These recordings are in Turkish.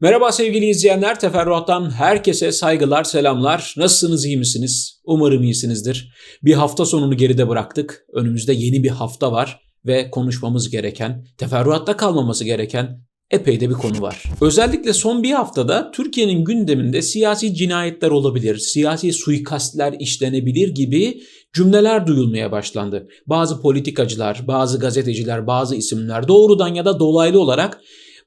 Merhaba sevgili izleyenler, Teferruat'tan herkese saygılar, selamlar. Nasılsınız, iyi misiniz? Umarım iyisinizdir. Bir hafta sonunu geride bıraktık. Önümüzde yeni bir hafta var ve konuşmamız gereken, teferruatta kalmaması gereken epey de bir konu var. Özellikle son bir haftada Türkiye'nin gündeminde siyasi cinayetler olabilir, siyasi suikastler işlenebilir gibi cümleler duyulmaya başlandı. Bazı politikacılar, bazı gazeteciler, bazı isimler doğrudan ya da dolaylı olarak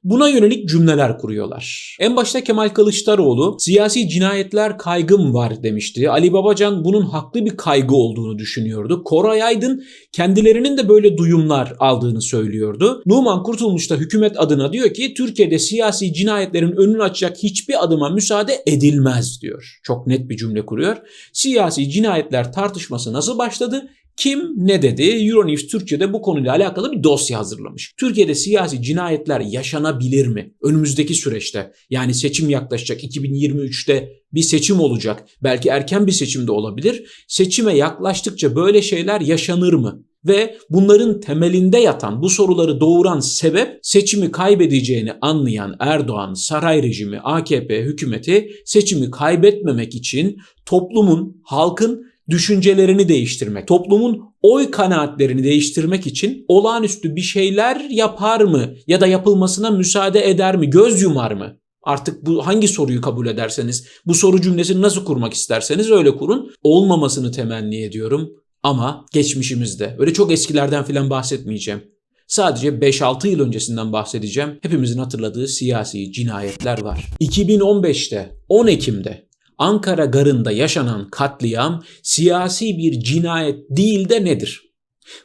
Buna yönelik cümleler kuruyorlar. En başta Kemal Kılıçdaroğlu siyasi cinayetler kaygım var demişti. Ali Babacan bunun haklı bir kaygı olduğunu düşünüyordu. Koray Aydın kendilerinin de böyle duyumlar aldığını söylüyordu. Numan Kurtulmuş da hükümet adına diyor ki Türkiye'de siyasi cinayetlerin önünü açacak hiçbir adıma müsaade edilmez diyor. Çok net bir cümle kuruyor. Siyasi cinayetler tartışması nasıl başladı? Kim ne dedi? Euronews Türkçe'de bu konuyla alakalı bir dosya hazırlamış. Türkiye'de siyasi cinayetler yaşanabilir mi? Önümüzdeki süreçte yani seçim yaklaşacak 2023'te bir seçim olacak. Belki erken bir seçim de olabilir. Seçime yaklaştıkça böyle şeyler yaşanır mı? Ve bunların temelinde yatan bu soruları doğuran sebep seçimi kaybedeceğini anlayan Erdoğan, saray rejimi, AKP hükümeti seçimi kaybetmemek için toplumun, halkın düşüncelerini değiştirmek, toplumun oy kanaatlerini değiştirmek için olağanüstü bir şeyler yapar mı ya da yapılmasına müsaade eder mi, göz yumar mı? Artık bu hangi soruyu kabul ederseniz, bu soru cümlesini nasıl kurmak isterseniz öyle kurun. Olmamasını temenni ediyorum ama geçmişimizde, öyle çok eskilerden filan bahsetmeyeceğim. Sadece 5-6 yıl öncesinden bahsedeceğim. Hepimizin hatırladığı siyasi cinayetler var. 2015'te 10 Ekim'de Ankara Garı'nda yaşanan katliam siyasi bir cinayet değil de nedir?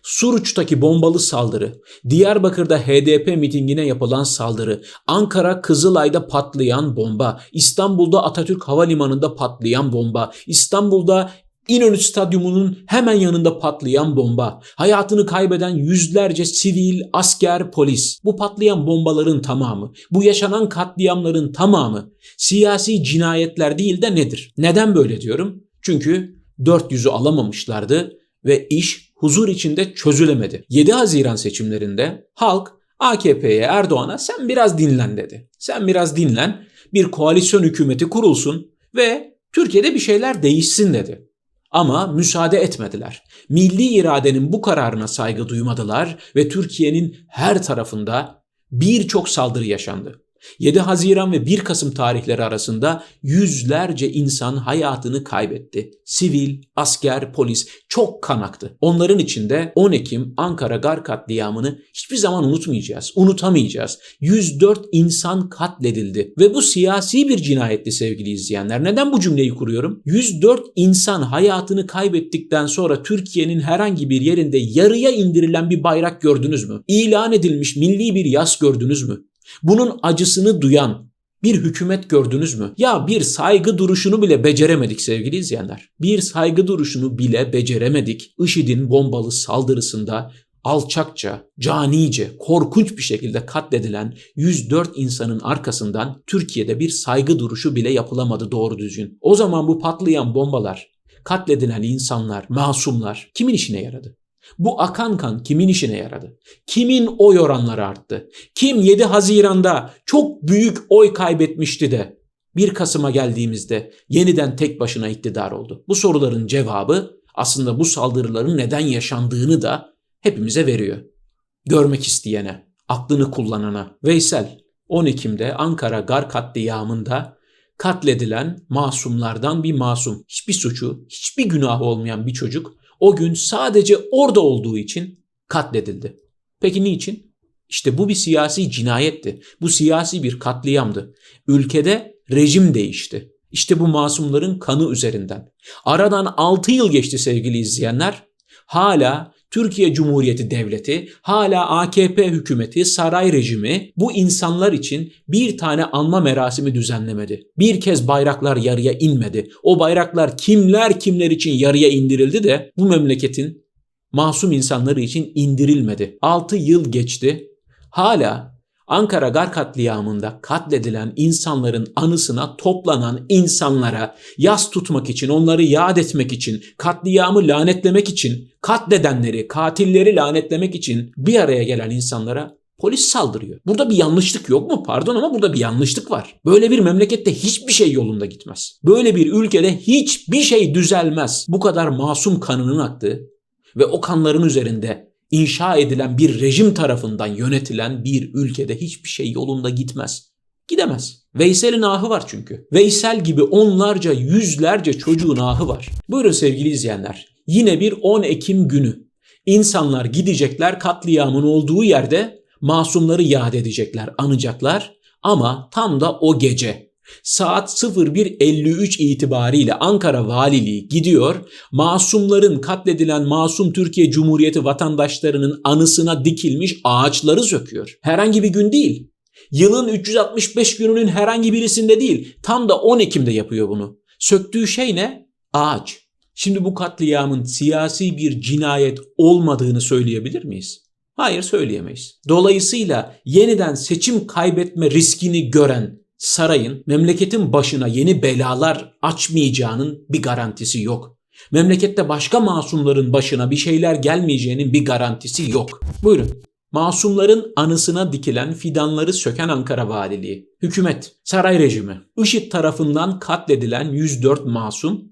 Suruç'taki bombalı saldırı, Diyarbakır'da HDP mitingine yapılan saldırı, Ankara Kızılay'da patlayan bomba, İstanbul'da Atatürk Havalimanı'nda patlayan bomba, İstanbul'da İnönü Stadyumu'nun hemen yanında patlayan bomba, hayatını kaybeden yüzlerce sivil, asker, polis. Bu patlayan bombaların tamamı, bu yaşanan katliamların tamamı siyasi cinayetler değil de nedir? Neden böyle diyorum? Çünkü dört yüzü alamamışlardı ve iş huzur içinde çözülemedi. 7 Haziran seçimlerinde halk AKP'ye Erdoğan'a sen biraz dinlen dedi. Sen biraz dinlen, bir koalisyon hükümeti kurulsun ve Türkiye'de bir şeyler değişsin dedi. Ama müsaade etmediler. Milli iradenin bu kararına saygı duymadılar ve Türkiye'nin her tarafında birçok saldırı yaşandı. 7 Haziran ve 1 Kasım tarihleri arasında yüzlerce insan hayatını kaybetti. Sivil, asker, polis çok kan aktı. Onların içinde 10 Ekim Ankara Gar katliamını hiçbir zaman unutmayacağız, unutamayacağız. 104 insan katledildi ve bu siyasi bir cinayetti sevgili izleyenler. Neden bu cümleyi kuruyorum? 104 insan hayatını kaybettikten sonra Türkiye'nin herhangi bir yerinde yarıya indirilen bir bayrak gördünüz mü? İlan edilmiş milli bir yas gördünüz mü? Bunun acısını duyan bir hükümet gördünüz mü? Ya bir saygı duruşunu bile beceremedik sevgili izleyenler. Bir saygı duruşunu bile beceremedik. IŞİD'in bombalı saldırısında alçakça, canice, korkunç bir şekilde katledilen 104 insanın arkasından Türkiye'de bir saygı duruşu bile yapılamadı doğru düzgün. O zaman bu patlayan bombalar, katledilen insanlar, masumlar kimin işine yaradı? Bu akan kan kimin işine yaradı? Kimin oy oranları arttı? Kim 7 Haziran'da çok büyük oy kaybetmişti de 1 Kasım'a geldiğimizde yeniden tek başına iktidar oldu? Bu soruların cevabı aslında bu saldırıların neden yaşandığını da hepimize veriyor. Görmek isteyene, aklını kullanana. Veysel 10 Ekim'de Ankara Gar katliamında katledilen masumlardan bir masum. Hiçbir suçu, hiçbir günahı olmayan bir çocuk o gün sadece orada olduğu için katledildi. Peki niçin? İşte bu bir siyasi cinayetti. Bu siyasi bir katliamdı. Ülkede rejim değişti. İşte bu masumların kanı üzerinden. Aradan 6 yıl geçti sevgili izleyenler. Hala Türkiye Cumhuriyeti Devleti, hala AKP hükümeti, saray rejimi bu insanlar için bir tane anma merasimi düzenlemedi. Bir kez bayraklar yarıya inmedi. O bayraklar kimler kimler için yarıya indirildi de bu memleketin masum insanları için indirilmedi. 6 yıl geçti. Hala Ankara Gar katliamında katledilen insanların anısına toplanan insanlara yas tutmak için, onları yad etmek için, katliamı lanetlemek için, katledenleri, katilleri lanetlemek için bir araya gelen insanlara Polis saldırıyor. Burada bir yanlışlık yok mu? Pardon ama burada bir yanlışlık var. Böyle bir memlekette hiçbir şey yolunda gitmez. Böyle bir ülkede hiçbir şey düzelmez. Bu kadar masum kanının aktığı ve o kanların üzerinde inşa edilen bir rejim tarafından yönetilen bir ülkede hiçbir şey yolunda gitmez. Gidemez. Veysel'in ahı var çünkü. Veysel gibi onlarca, yüzlerce çocuğun ahı var. Buyurun sevgili izleyenler. Yine bir 10 Ekim günü. İnsanlar gidecekler katliamın olduğu yerde masumları yad edecekler, anacaklar. Ama tam da o gece saat 01.53 itibariyle Ankara Valiliği gidiyor. Masumların katledilen masum Türkiye Cumhuriyeti vatandaşlarının anısına dikilmiş ağaçları söküyor. Herhangi bir gün değil. Yılın 365 gününün herhangi birisinde değil. Tam da 10 Ekim'de yapıyor bunu. Söktüğü şey ne? Ağaç. Şimdi bu katliamın siyasi bir cinayet olmadığını söyleyebilir miyiz? Hayır söyleyemeyiz. Dolayısıyla yeniden seçim kaybetme riskini gören sarayın memleketin başına yeni belalar açmayacağının bir garantisi yok. Memlekette başka masumların başına bir şeyler gelmeyeceğinin bir garantisi yok. Buyurun. Masumların anısına dikilen fidanları söken Ankara Valiliği, hükümet, saray rejimi, IŞİD tarafından katledilen 104 masum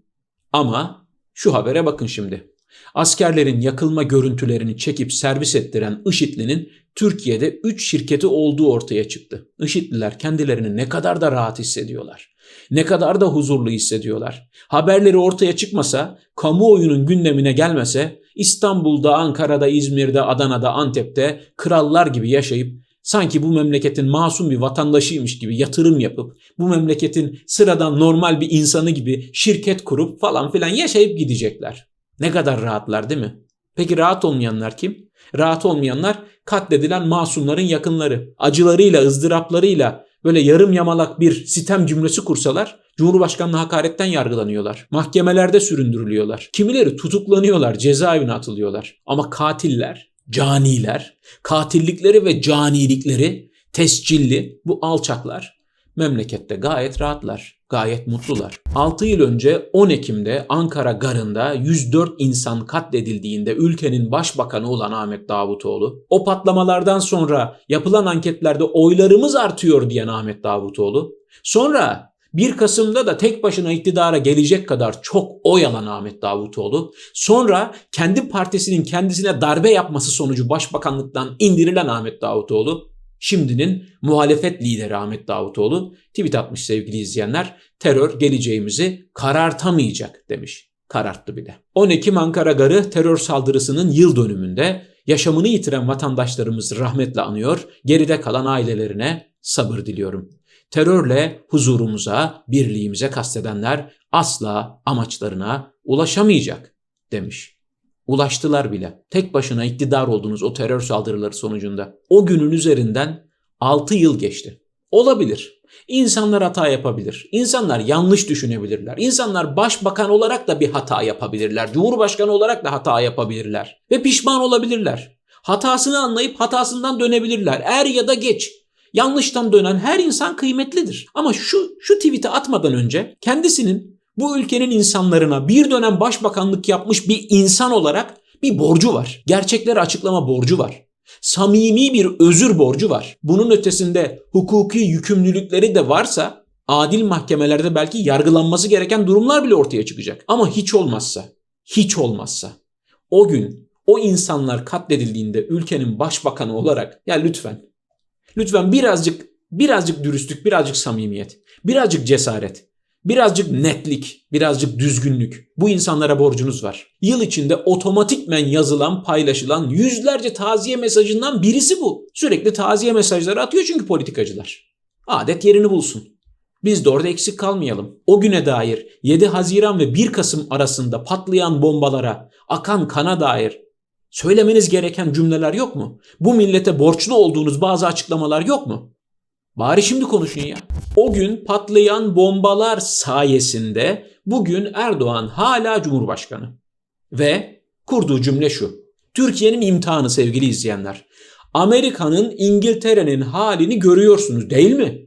ama şu habere bakın şimdi. Askerlerin yakılma görüntülerini çekip servis ettiren IŞİD'linin Türkiye'de 3 şirketi olduğu ortaya çıktı. IŞİD'liler kendilerini ne kadar da rahat hissediyorlar. Ne kadar da huzurlu hissediyorlar. Haberleri ortaya çıkmasa, kamuoyunun gündemine gelmese İstanbul'da, Ankara'da, İzmir'de, Adana'da, Antep'te krallar gibi yaşayıp sanki bu memleketin masum bir vatandaşıymış gibi yatırım yapıp bu memleketin sıradan normal bir insanı gibi şirket kurup falan filan yaşayıp gidecekler. Ne kadar rahatlar değil mi? Peki rahat olmayanlar kim? Rahat olmayanlar katledilen masumların yakınları. Acılarıyla, ızdıraplarıyla böyle yarım yamalak bir sitem cümlesi kursalar Cumhurbaşkanlığı hakaretten yargılanıyorlar. Mahkemelerde süründürülüyorlar. Kimileri tutuklanıyorlar, cezaevine atılıyorlar. Ama katiller, caniler, katillikleri ve canilikleri tescilli bu alçaklar memlekette gayet rahatlar, gayet mutlular. 6 yıl önce 10 Ekim'de Ankara Garı'nda 104 insan katledildiğinde ülkenin başbakanı olan Ahmet Davutoğlu, o patlamalardan sonra yapılan anketlerde oylarımız artıyor diyen Ahmet Davutoğlu, sonra 1 Kasım'da da tek başına iktidara gelecek kadar çok oy alan Ahmet Davutoğlu, sonra kendi partisinin kendisine darbe yapması sonucu başbakanlıktan indirilen Ahmet Davutoğlu, Şimdinin muhalefet lideri Ahmet Davutoğlu tweet atmış sevgili izleyenler. Terör geleceğimizi karartamayacak demiş. Kararttı bile. 10 Ekim Ankara Garı terör saldırısının yıl dönümünde yaşamını yitiren vatandaşlarımızı rahmetle anıyor. Geride kalan ailelerine sabır diliyorum. Terörle huzurumuza, birliğimize kastedenler asla amaçlarına ulaşamayacak demiş. Ulaştılar bile. Tek başına iktidar oldunuz o terör saldırıları sonucunda. O günün üzerinden 6 yıl geçti. Olabilir. İnsanlar hata yapabilir. İnsanlar yanlış düşünebilirler. İnsanlar başbakan olarak da bir hata yapabilirler. Cumhurbaşkanı olarak da hata yapabilirler. Ve pişman olabilirler. Hatasını anlayıp hatasından dönebilirler. Er ya da geç. Yanlıştan dönen her insan kıymetlidir. Ama şu şu tweet'i atmadan önce kendisinin bu ülkenin insanlarına bir dönem başbakanlık yapmış bir insan olarak bir borcu var. Gerçekleri açıklama borcu var. Samimi bir özür borcu var. Bunun ötesinde hukuki yükümlülükleri de varsa adil mahkemelerde belki yargılanması gereken durumlar bile ortaya çıkacak. Ama hiç olmazsa, hiç olmazsa o gün o insanlar katledildiğinde ülkenin başbakanı olarak ya lütfen lütfen birazcık birazcık dürüstlük, birazcık samimiyet, birazcık cesaret Birazcık netlik, birazcık düzgünlük. Bu insanlara borcunuz var. Yıl içinde otomatikmen yazılan, paylaşılan yüzlerce taziye mesajından birisi bu. Sürekli taziye mesajları atıyor çünkü politikacılar. Adet yerini bulsun. Biz de orada eksik kalmayalım. O güne dair 7 Haziran ve 1 Kasım arasında patlayan bombalara, akan kana dair söylemeniz gereken cümleler yok mu? Bu millete borçlu olduğunuz bazı açıklamalar yok mu? Bari şimdi konuşun ya. O gün patlayan bombalar sayesinde bugün Erdoğan hala Cumhurbaşkanı. Ve kurduğu cümle şu. Türkiye'nin imtihanı sevgili izleyenler. Amerika'nın, İngiltere'nin halini görüyorsunuz değil mi?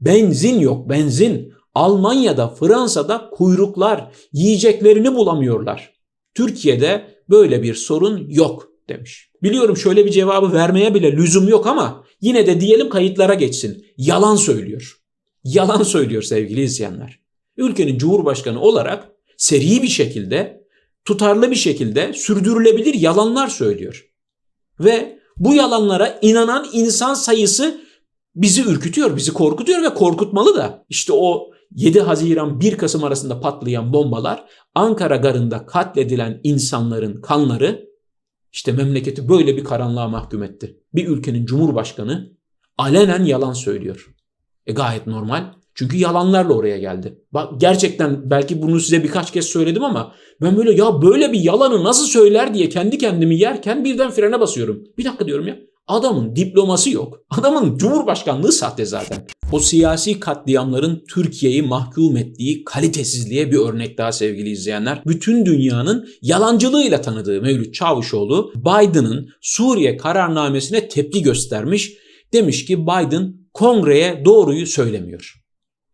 Benzin yok, benzin. Almanya'da, Fransa'da kuyruklar, yiyeceklerini bulamıyorlar. Türkiye'de böyle bir sorun yok demiş. Biliyorum şöyle bir cevabı vermeye bile lüzum yok ama yine de diyelim kayıtlara geçsin. Yalan söylüyor. Yalan söylüyor sevgili izleyenler. Ülkenin cumhurbaşkanı olarak seri bir şekilde, tutarlı bir şekilde sürdürülebilir yalanlar söylüyor. Ve bu yalanlara inanan insan sayısı bizi ürkütüyor, bizi korkutuyor ve korkutmalı da. İşte o 7 Haziran 1 Kasım arasında patlayan bombalar Ankara garında katledilen insanların kanları işte memleketi böyle bir karanlığa mahkum etti. Bir ülkenin cumhurbaşkanı alenen yalan söylüyor. E gayet normal. Çünkü yalanlarla oraya geldi. Bak gerçekten belki bunu size birkaç kez söyledim ama ben böyle ya böyle bir yalanı nasıl söyler diye kendi kendimi yerken birden frene basıyorum. Bir dakika diyorum ya. Adamın diploması yok. Adamın cumhurbaşkanlığı sahte zaten. O siyasi katliamların Türkiye'yi mahkum ettiği kalitesizliğe bir örnek daha sevgili izleyenler. Bütün dünyanın yalancılığıyla tanıdığı Mevlüt Çavuşoğlu Biden'ın Suriye kararnamesine tepki göstermiş. Demiş ki Biden kongreye doğruyu söylemiyor.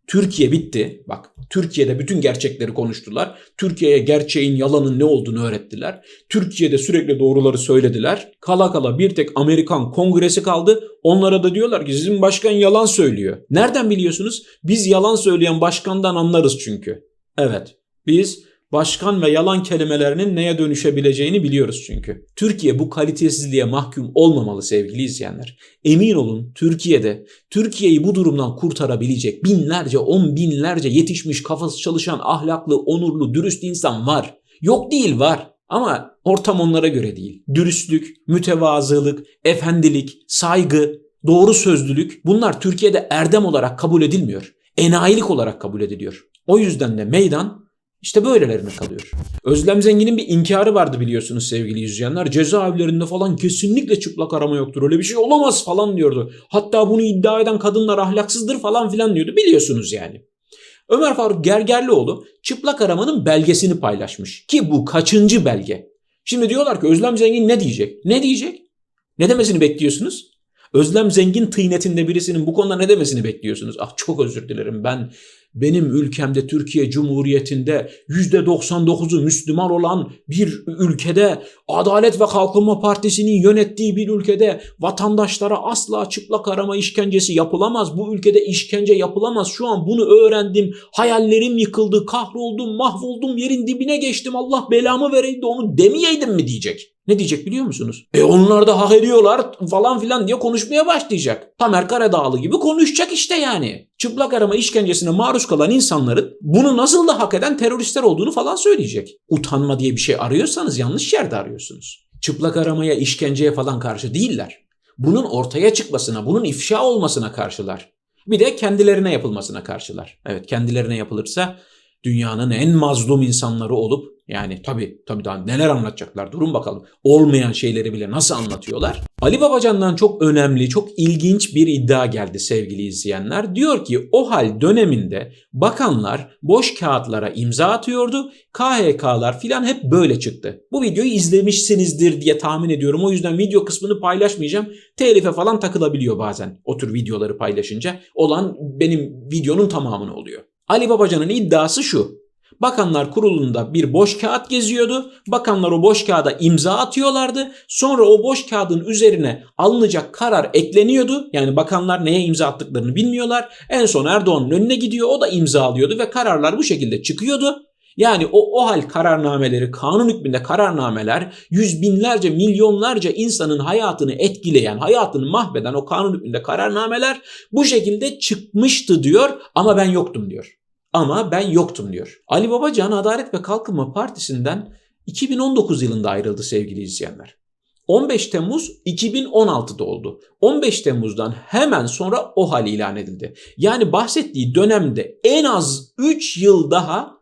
Türkiye bitti. Bak Türkiye'de bütün gerçekleri konuştular. Türkiye'ye gerçeğin yalanın ne olduğunu öğrettiler. Türkiye'de sürekli doğruları söylediler. Kala kala bir tek Amerikan kongresi kaldı. Onlara da diyorlar ki sizin başkan yalan söylüyor. Nereden biliyorsunuz? Biz yalan söyleyen başkandan anlarız çünkü. Evet biz başkan ve yalan kelimelerinin neye dönüşebileceğini biliyoruz çünkü. Türkiye bu kalitesizliğe mahkum olmamalı sevgili izleyenler. Emin olun Türkiye'de Türkiye'yi bu durumdan kurtarabilecek binlerce, on binlerce yetişmiş kafası çalışan ahlaklı, onurlu, dürüst insan var. Yok değil var. Ama ortam onlara göre değil. Dürüstlük, mütevazılık, efendilik, saygı, doğru sözlülük bunlar Türkiye'de erdem olarak kabul edilmiyor. Enayilik olarak kabul ediliyor. O yüzden de meydan işte böylelerine kalıyor. Özlem Zengin'in bir inkarı vardı biliyorsunuz sevgili izleyenler. Cezaevlerinde falan kesinlikle çıplak arama yoktur. Öyle bir şey olamaz falan diyordu. Hatta bunu iddia eden kadınlar ahlaksızdır falan filan diyordu. Biliyorsunuz yani. Ömer Faruk Gergerlioğlu çıplak aramanın belgesini paylaşmış. Ki bu kaçıncı belge? Şimdi diyorlar ki Özlem Zengin ne diyecek? Ne diyecek? Ne demesini bekliyorsunuz? Özlem Zengin tıynetinde birisinin bu konuda ne demesini bekliyorsunuz? Ah çok özür dilerim ben benim ülkemde Türkiye Cumhuriyeti'nde %99'u Müslüman olan bir ülkede Adalet ve Kalkınma Partisi'nin yönettiği bir ülkede vatandaşlara asla çıplak arama işkencesi yapılamaz. Bu ülkede işkence yapılamaz. Şu an bunu öğrendim. Hayallerim yıkıldı. Kahroldum, mahvoldum. Yerin dibine geçtim. Allah belamı vereydi onu demeyeydim mi diyecek. Ne diyecek biliyor musunuz? E onlar da hak ediyorlar falan filan diye konuşmaya başlayacak. Tamer Karadağlı gibi konuşacak işte yani. Çıplak arama işkencesine maruz kalan insanların bunu nasıl da hak eden teröristler olduğunu falan söyleyecek. Utanma diye bir şey arıyorsanız yanlış yerde arıyorsunuz. Çıplak aramaya, işkenceye falan karşı değiller. Bunun ortaya çıkmasına, bunun ifşa olmasına karşılar. Bir de kendilerine yapılmasına karşılar. Evet kendilerine yapılırsa dünyanın en mazlum insanları olup yani tabi tabi daha neler anlatacaklar durun bakalım. Olmayan şeyleri bile nasıl anlatıyorlar. Ali Babacan'dan çok önemli, çok ilginç bir iddia geldi sevgili izleyenler. Diyor ki o hal döneminde bakanlar boş kağıtlara imza atıyordu. KHK'lar filan hep böyle çıktı. Bu videoyu izlemişsinizdir diye tahmin ediyorum. O yüzden video kısmını paylaşmayacağım. Telife falan takılabiliyor bazen o tür videoları paylaşınca. Olan benim videonun tamamını oluyor. Ali Babacan'ın iddiası şu. Bakanlar Kurulu'nda bir boş kağıt geziyordu. Bakanlar o boş kağıda imza atıyorlardı. Sonra o boş kağıdın üzerine alınacak karar ekleniyordu. Yani bakanlar neye imza attıklarını bilmiyorlar. En son Erdoğan'ın önüne gidiyor. O da imza alıyordu ve kararlar bu şekilde çıkıyordu. Yani o, o hal kararnameleri, kanun hükmünde kararnameler yüz binlerce, milyonlarca insanın hayatını etkileyen, hayatını mahveden o kanun hükmünde kararnameler bu şekilde çıkmıştı diyor ama ben yoktum diyor ama ben yoktum diyor. Ali Babacan Adalet ve Kalkınma Partisi'nden 2019 yılında ayrıldı sevgili izleyenler. 15 Temmuz 2016'da oldu. 15 Temmuz'dan hemen sonra o hal ilan edildi. Yani bahsettiği dönemde en az 3 yıl daha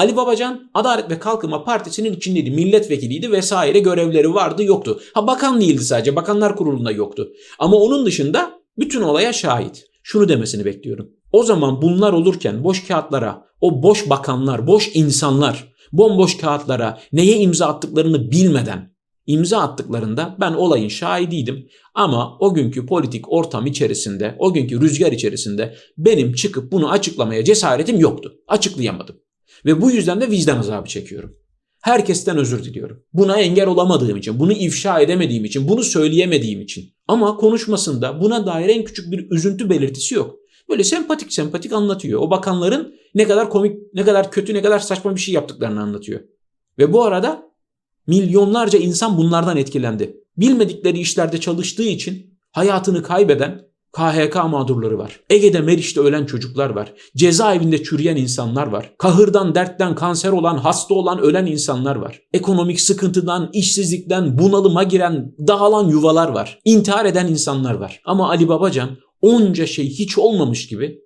Ali Babacan Adalet ve Kalkınma Partisi'nin içindeydi. Milletvekiliydi vesaire görevleri vardı yoktu. Ha bakan değildi sadece. Bakanlar Kurulu'nda yoktu. Ama onun dışında bütün olaya şahit. Şunu demesini bekliyorum. O zaman bunlar olurken boş kağıtlara, o boş bakanlar, boş insanlar, bomboş kağıtlara neye imza attıklarını bilmeden imza attıklarında ben olayın şahidiydim. Ama o günkü politik ortam içerisinde, o günkü rüzgar içerisinde benim çıkıp bunu açıklamaya cesaretim yoktu. Açıklayamadım. Ve bu yüzden de vicdan azabı çekiyorum. Herkesten özür diliyorum. Buna engel olamadığım için, bunu ifşa edemediğim için, bunu söyleyemediğim için. Ama konuşmasında buna dair en küçük bir üzüntü belirtisi yok. Böyle sempatik sempatik anlatıyor. O bakanların ne kadar komik, ne kadar kötü, ne kadar saçma bir şey yaptıklarını anlatıyor. Ve bu arada milyonlarca insan bunlardan etkilendi. Bilmedikleri işlerde çalıştığı için hayatını kaybeden KHK mağdurları var. Ege'de Meriç'te ölen çocuklar var. Cezaevinde çürüyen insanlar var. Kahırdan, dertten, kanser olan, hasta olan, ölen insanlar var. Ekonomik sıkıntıdan, işsizlikten, bunalıma giren, dağılan yuvalar var. İntihar eden insanlar var. Ama Ali Babacan onca şey hiç olmamış gibi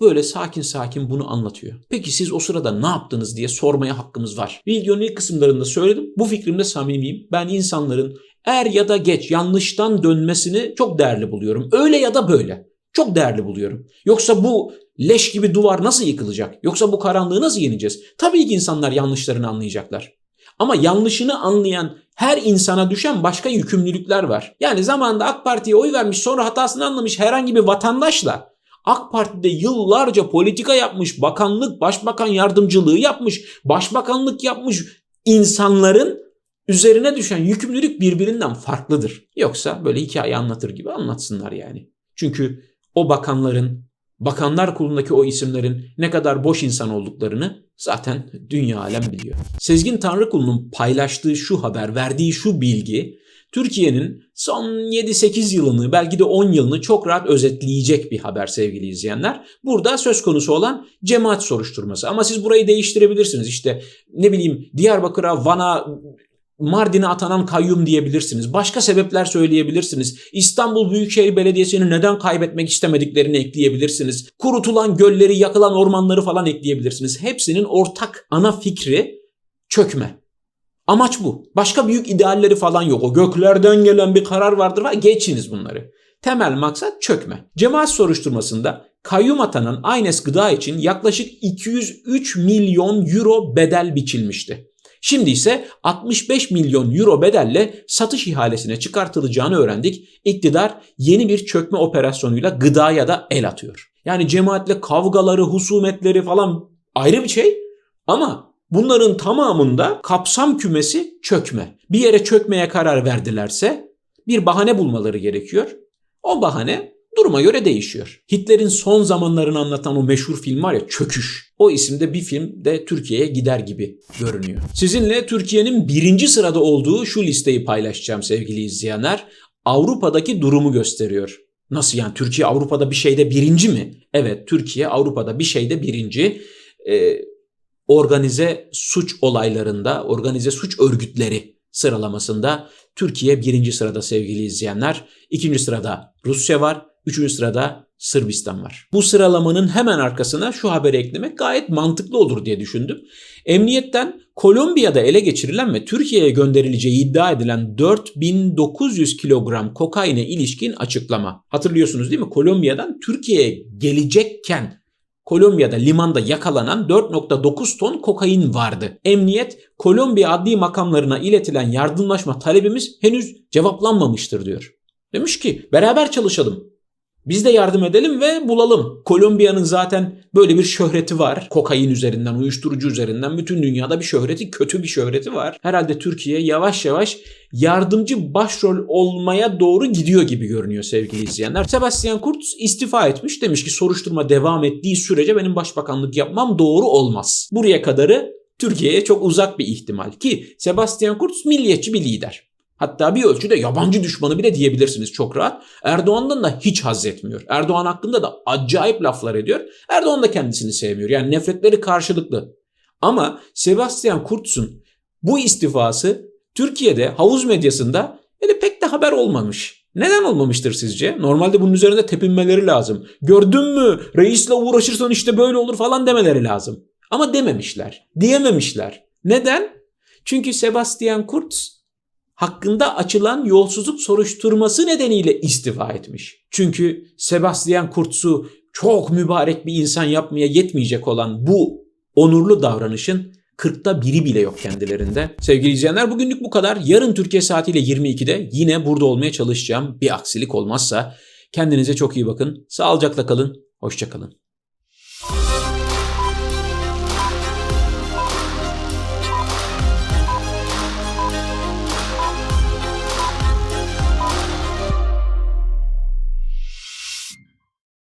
böyle sakin sakin bunu anlatıyor. Peki siz o sırada ne yaptınız diye sormaya hakkımız var. Videonun ilk kısımlarında söyledim. Bu fikrimde samimiyim. Ben insanların er ya da geç yanlıştan dönmesini çok değerli buluyorum. Öyle ya da böyle. Çok değerli buluyorum. Yoksa bu leş gibi duvar nasıl yıkılacak? Yoksa bu karanlığı nasıl yeneceğiz? Tabii ki insanlar yanlışlarını anlayacaklar. Ama yanlışını anlayan her insana düşen başka yükümlülükler var. Yani zamanında AK Parti'ye oy vermiş sonra hatasını anlamış herhangi bir vatandaşla AK Parti'de yıllarca politika yapmış, bakanlık, başbakan yardımcılığı yapmış, başbakanlık yapmış insanların üzerine düşen yükümlülük birbirinden farklıdır. Yoksa böyle hikaye anlatır gibi anlatsınlar yani. Çünkü o bakanların, bakanlar kurulundaki o isimlerin ne kadar boş insan olduklarını zaten dünya alem biliyor. Sezgin Tanrıkulu'nun paylaştığı şu haber, verdiği şu bilgi Türkiye'nin son 7-8 yılını belki de 10 yılını çok rahat özetleyecek bir haber sevgili izleyenler. Burada söz konusu olan cemaat soruşturması. Ama siz burayı değiştirebilirsiniz. İşte ne bileyim Diyarbakır'a, Van'a, Mardin'e atanan kayyum diyebilirsiniz. Başka sebepler söyleyebilirsiniz. İstanbul Büyükşehir Belediyesi'ni neden kaybetmek istemediklerini ekleyebilirsiniz. Kurutulan gölleri, yakılan ormanları falan ekleyebilirsiniz. Hepsinin ortak ana fikri çökme. Amaç bu. Başka büyük idealleri falan yok. O göklerden gelen bir karar vardır. var. Geçiniz bunları. Temel maksat çökme. Cemaat soruşturmasında kayyum atanan Aynes Gıda için yaklaşık 203 milyon euro bedel biçilmişti. Şimdi ise 65 milyon euro bedelle satış ihalesine çıkartılacağını öğrendik. İktidar yeni bir çökme operasyonuyla gıdaya da el atıyor. Yani cemaatle kavgaları, husumetleri falan ayrı bir şey ama bunların tamamında kapsam kümesi çökme. Bir yere çökmeye karar verdilerse bir bahane bulmaları gerekiyor. O bahane duruma göre değişiyor. Hitler'in son zamanlarını anlatan o meşhur film var ya Çöküş. O isimde bir film de Türkiye'ye gider gibi görünüyor. Sizinle Türkiye'nin birinci sırada olduğu şu listeyi paylaşacağım sevgili izleyenler. Avrupa'daki durumu gösteriyor. Nasıl yani Türkiye Avrupa'da bir şeyde birinci mi? Evet Türkiye Avrupa'da bir şeyde birinci. Ee, organize suç olaylarında, organize suç örgütleri sıralamasında Türkiye birinci sırada sevgili izleyenler. İkinci sırada Rusya var. Üçüncü sırada Sırbistan var. Bu sıralamanın hemen arkasına şu haberi eklemek gayet mantıklı olur diye düşündüm. Emniyetten Kolombiya'da ele geçirilen ve Türkiye'ye gönderileceği iddia edilen 4900 kilogram kokaine ilişkin açıklama. Hatırlıyorsunuz değil mi? Kolombiya'dan Türkiye'ye gelecekken Kolombiya'da limanda yakalanan 4.9 ton kokain vardı. Emniyet Kolombiya adli makamlarına iletilen yardımlaşma talebimiz henüz cevaplanmamıştır diyor. Demiş ki beraber çalışalım. Biz de yardım edelim ve bulalım. Kolombiya'nın zaten böyle bir şöhreti var. Kokain üzerinden, uyuşturucu üzerinden bütün dünyada bir şöhreti, kötü bir şöhreti var. Herhalde Türkiye yavaş yavaş yardımcı başrol olmaya doğru gidiyor gibi görünüyor sevgili izleyenler. Sebastian Kurz istifa etmiş. Demiş ki soruşturma devam ettiği sürece benim başbakanlık yapmam doğru olmaz. Buraya kadarı Türkiye'ye çok uzak bir ihtimal ki Sebastian Kurz milliyetçi bir lider. Hatta bir ölçüde yabancı düşmanı bile diyebilirsiniz çok rahat. Erdoğan'dan da hiç haz etmiyor. Erdoğan hakkında da acayip laflar ediyor. Erdoğan da kendisini sevmiyor. Yani nefretleri karşılıklı. Ama Sebastian Kurz'un bu istifası Türkiye'de havuz medyasında öyle pek de haber olmamış. Neden olmamıştır sizce? Normalde bunun üzerinde tepinmeleri lazım. Gördün mü? Reisle uğraşırsan işte böyle olur falan demeleri lazım. Ama dememişler. Diyememişler. Neden? Çünkü Sebastian Kurz hakkında açılan yolsuzluk soruşturması nedeniyle istifa etmiş. Çünkü Sebastian Kurtz'u çok mübarek bir insan yapmaya yetmeyecek olan bu onurlu davranışın 40'ta biri bile yok kendilerinde. Sevgili izleyenler bugünlük bu kadar. Yarın Türkiye saatiyle 22'de yine burada olmaya çalışacağım. Bir aksilik olmazsa kendinize çok iyi bakın. Sağlıcakla kalın. Hoşçakalın.